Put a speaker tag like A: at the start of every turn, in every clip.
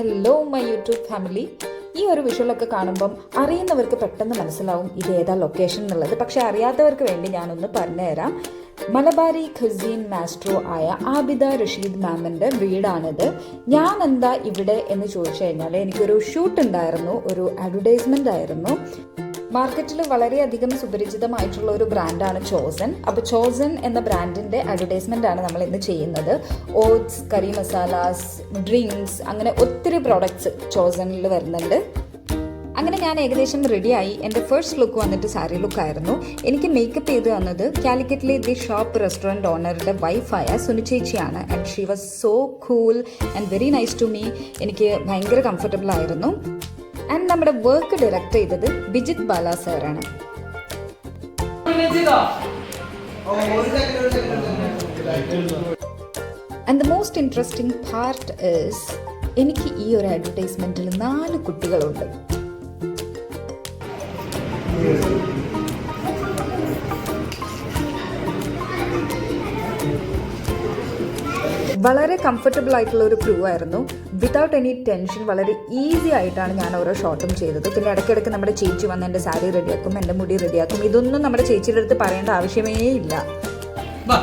A: Hello my YouTube family ഈ ഒരു വിഷ്വലൊക്കെ കാണുമ്പം അറിയുന്നവർക്ക് പെട്ടെന്ന് മനസ്സിലാവും ഇത് ഏതാ ലൊക്കേഷൻ എന്നുള്ളത്. പക്ഷെ അറിയാത്തവർക്ക് വേണ്ടി ഞാനൊന്ന് പറഞ്ഞുതരാം. മലബാരി ഖസീൻ മാസ്ട്രോ ആയ ആബിദ റഷീദ് മാമിന്റെ വീടാണിത്. ഞാൻ എന്താ ഇവിടെ എന്ന് ചോദിച്ചു കഴിഞ്ഞാൽ എനിക്കൊരു ഷൂട്ട് ഉണ്ടായിരുന്നു. ഒരു അഡ്വർടൈസ്മെന്റ് ആയിരുന്നു. മാർക്കറ്റിൽ വളരെയധികം സുപരിചിതമായിട്ടുള്ള ഒരു ബ്രാൻഡാണ് ചോസൻ. അപ്പോൾ ചോസൻ എന്ന ബ്രാൻഡിന്റെ അഡ്വർടൈസ്മെന്റ് ആണ് നമ്മൾ ഇന്ന് ചെയ്യുന്നത്. ഓട്സ് കറി മസാലാസ് ഡ്രിങ്ക്സ് അങ്ങനെ ഒത്തിരി പ്രോഡക്ട്സ് ചോസനിൽ വരുന്നുണ്ട്. അങ്ങനെ ഞാൻ ഏകദേശം റെഡിയായി എന്റെ ഫസ്റ്റ് ലുക്ക് വന്നിട്ട് സാരി ലുക്കായിരുന്നു എനിക്ക് മേക്കപ്പ് ചെയ്ത് തന്നത് കാലിക്കറ്റിലെ ദി ഷോപ്പ് റെസ്റ്റോറന്റ് ഓണറുടെ വൈഫായ സുനി ചേച്ചിയാണ്. And she was so cool and very nice to me എനിക്ക് ഭയങ്കര കംഫർട്ടബിൾ ആയിരുന്നു. ആൻഡ് നമ്മുടെ വർക്ക് ഡയറക്ട് ചെയ്തത് ബിജിത് ബാല സാറാണ് and the most interesting part is എനിക്ക് ഈ ഒരു അഡ്വർടൈസ്മെന്റിൽ നാല് കുട്ടികളുണ്ട്. വളരെ കംഫർട്ടബിൾ ആയിട്ടുള്ള ഒരു ക്രൂ ആയിരുന്നു വിതൗട്ട് എനി ടെൻഷൻ വളരെ ഈസി ആയിട്ടാണ് ഞാൻ ഓരോ ഷോട്ടും ചെയ്തത് പിന്നെ ഇടയ്ക്കിടയ്ക്ക് നമ്മുടെ ചേച്ചി വന്ന് എന്റെ സാരി റെഡിയാക്കും എന്റെ മുടി റെഡിയാക്കും ഇതൊന്നും നമ്മുടെ ചേച്ചിയുടെ അടുത്ത് പറയേണ്ട ആവശ്യമേ ഇല്ല
B: 봐.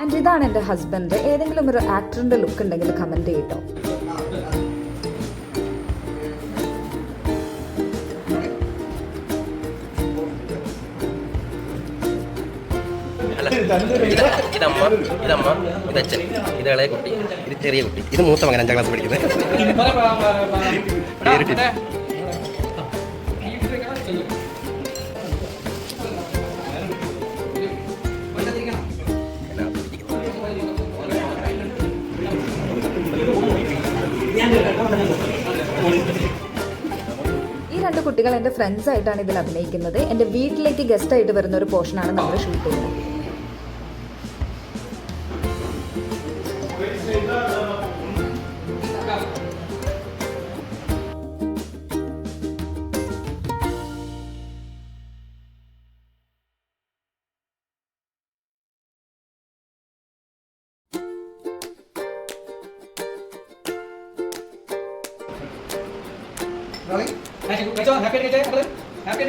A: ആൻഡ് ഇതാണ് എന്റെ ഹസ്ബൻഡ് ഏതെങ്കിലും ഒരു ആക്ടറിന്റെ ലുക്ക് ഉണ്ടെങ്കിൽ കമന്റ് ചെയ്യട്ടോ.
C: ഇതമ്മ ഇതമ്മ ഇത് ഇത് ഇളയ കുട്ടി ഇത് ചെറിയ കുട്ടി. ഇത് മൂത്ത മകൻ അഞ്ചാം ക്ലാസ് പഠിക്കുന്നത്.
A: കുട്ടികൾ എന്റെ ഫ്രണ്ട്സ് ആയിട്ടാണ് ഇതിൽ അഭിനയിക്കുന്നത്. എന്റെ വീട്ടിലേക്ക് ഗസ്റ്റ് ആയിട്ട് വരുന്ന ഒരു പോർഷനാണ് നമ്മൾ ഷൂട്ട് ചെയ്യുന്നത്.
B: 액 ഹാപ്പി ഹാപ്പി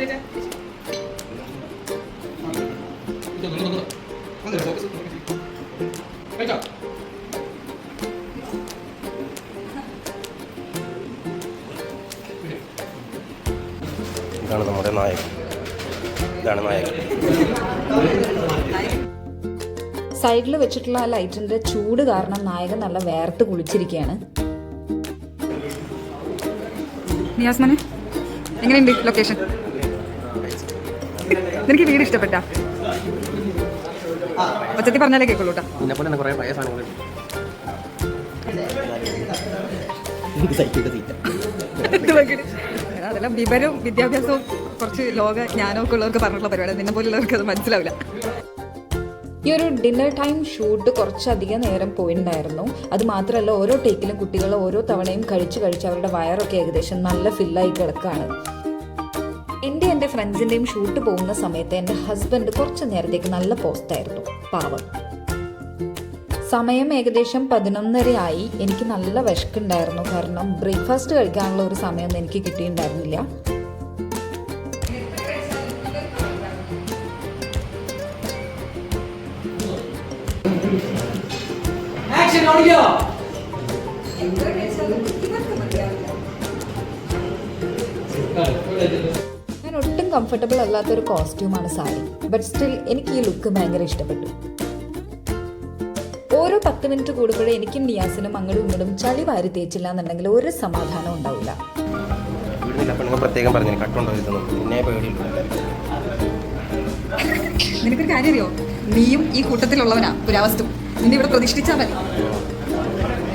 C: ഇതാണ് നമ്മുടെ നായകൻ. ഇതാണ് നായകൻ.
A: സൈഡിൽ വെച്ചിട്ടുള്ള ആ ചൂട് കാരണം നായകൻ നല്ല വേർത്ത് കുളിച്ചിരിക്കുകയാണ്.
D: നിയാസ്മനെ? എങ്ങനെയുണ്ട് ലൊക്കേഷൻ നിനക്ക് വീട് ഇഷ്ടപ്പെട്ട? ഒച്ചത്തി പറഞ്ഞാലേ കേൾക്കുള്ളൂ അതെല്ലാം വിവരവും വിദ്യാഭ്യാസവും കുറച്ച് ലോക ജ്ഞാനമൊക്കെ ഉള്ളവർക്ക് പറഞ്ഞിട്ടുള്ള പരിപാടി നിന്നെ പോലുള്ളവർക്ക് അത് മനസ്സിലാവില്ല.
A: ഈ ഒരു ഡിന്നർ ടൈം ഷൂട്ട് കുറച്ചധികം നേരം പോയിട്ടുണ്ടായിരുന്നു അത് മാത്രമല്ല ഓരോ ടേക്കിലും കുട്ടികൾ ഓരോ തവണയും കഴിച്ച് കഴിച്ച് അവരുടെ വയറൊക്കെ ഏകദേശം നല്ല ഫില്ലായി കിടക്കുകയാണ് എന്റെ എന്റെ ഫ്രണ്ട്സിന്റെയും ഷൂട്ട് പോകുന്ന സമയത്ത് എന്റെ ഹസ്ബൻഡ് കുറച്ച് നേരത്തേക്ക് നല്ല പോസ്റ്റായിരുന്നു പാവം. സമയം ഏകദേശം പതിനൊന്നരയായി. എനിക്ക് നല്ല വിശക്കുണ്ടായിരുന്നു. കാരണം ബ്രേക്ക്ഫാസ്റ്റ് കഴിക്കാനുള്ള ഒരു സമയമൊന്നും എനിക്ക് കിട്ടിയിട്ടുണ്ടായിരുന്നില്ല.
B: ടെൻഷൻ കാണിക്കോ?
A: ഞാൻ ഒട്ടും കംഫർട്ടബിൾ അല്ലാത്ത ഒരു കോസ്റ്റ്യൂമാണ് സാരി. ബട്ട് സ്റ്റിൽ എനിക്ക് ഈ ലുക്ക് ഭയങ്കര ഇഷ്ടപ്പെട്ടു. ഓരോ പത്ത് മിനിറ്റ് കൂടുമ്പോഴും എനിക്കും നിയാസിനും അങ്ങോട്ടും ഇങ്ങോട്ടും ചളി വാരി തേച്ചില്ല എന്നുണ്ടെങ്കിൽ ഒരു സമാധാനം ഉണ്ടാവില്ല.
C: പറഞ്ഞു
D: നിനക്കൊരു കാര്യം അറിയോ? നീയും ഈ കൂട്ടത്തിലുള്ളവനാ പുരാവസ്തു നിന്നെ ഇവിടെ പ്രതിഷ്ഠിച്ചാൽ മതി.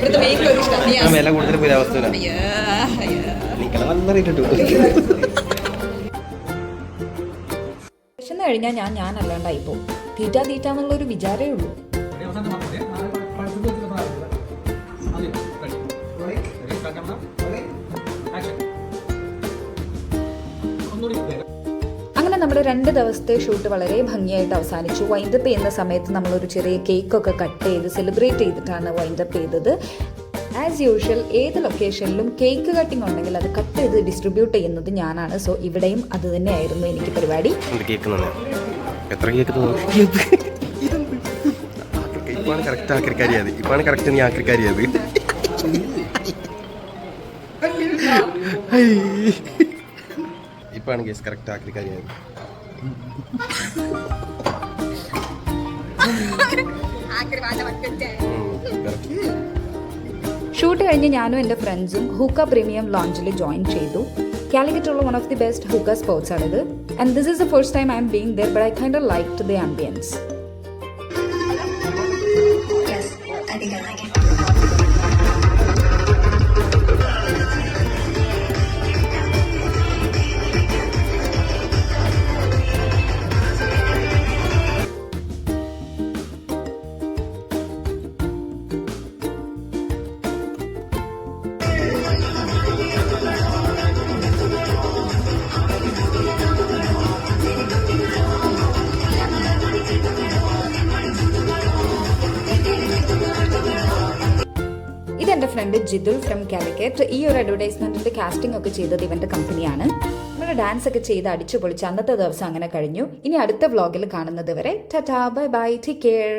D: ഇവിടുത്തെ മെയിൻ ഇഷ്ടം.
C: വില കൂടുതൽ നല്ല റേറ്റ്
A: വിശന്ന് കഴിഞ്ഞാൽ ഞാൻ ഞാൻ അല്ലാണ്ടായി പോകും. തീറ്റ തീറ്റ എന്നുള്ള ഒരു വിചാരമേ ഉള്ളൂ.
B: Ready,
A: നമ്മുടെ രണ്ട് ദിവസത്തെ ഷൂട്ട് വളരെ ഭംഗിയായിട്ട് അവസാനിച്ചു. വൈൻഡപ്പ് ചെയ്യുന്ന സമയത്ത് നമ്മളൊരു ചെറിയ കേക്കൊക്കെ കട്ട് ചെയ്ത് സെലിബ്രേറ്റ് ചെയ്തിട്ടാണ് വൈൻഡപ്പ് ചെയ്തത്. ആസ് യൂഷ്വൽ ഏത് ലൊക്കേഷനിലും കേക്ക് കട്ടിംഗ് ഉണ്ടെങ്കിൽ അത് കട്ട് ചെയ്ത് ഡിസ്ട്രിബ്യൂട്ട് ചെയ്യുന്നത് ഞാനാണ്. സോ ഇവിടെയും അത് തന്നെയായിരുന്നു എനിക്ക് പരിപാടി.
C: എത്ര കേക്ക് ഇപ്പാണ് കറക്റ്റ് ആക്രിക്കാരിയത് ഇപ്പാണ് കറക്റ്റ് നീ ആക്രിക്കാരിയത് ഇപ്പാണ് കേസ് കറക്റ്റ് ആക്രിക്കാരിയത്
A: ഷൂട്ട് കഴിഞ്ഞ് ഞാനും എന്റെ ഫ്രണ്ട്സും ഹുക്ക പ്രീമിയം ലോഞ്ചിൽ ജോയിൻ ചെയ്തു. കാലിക്കറ്റുള്ള one of the best hookah sports ആണിത്. And this is the first time I am being there but I kind like the ambience Jithul from Calicut ഈ ഒരു അഡ്വർടൈസ്മെന്റിന്റെ കാസ്റ്റിംഗ് ഒക്കെ ചെയ്തത് ഇവന്റെ കമ്പനിയാണ് നമ്മൾ ഡാൻസ് ഒക്കെ ചെയ്ത് അടിച്ചു പൊളിച്ച് അന്നത്തെ ദിവസം അങ്ങനെ കഴിഞ്ഞു. ഇനി അടുത്ത വ്ളോഗിൽ കാണുന്നത് വരെ tata bye bye take care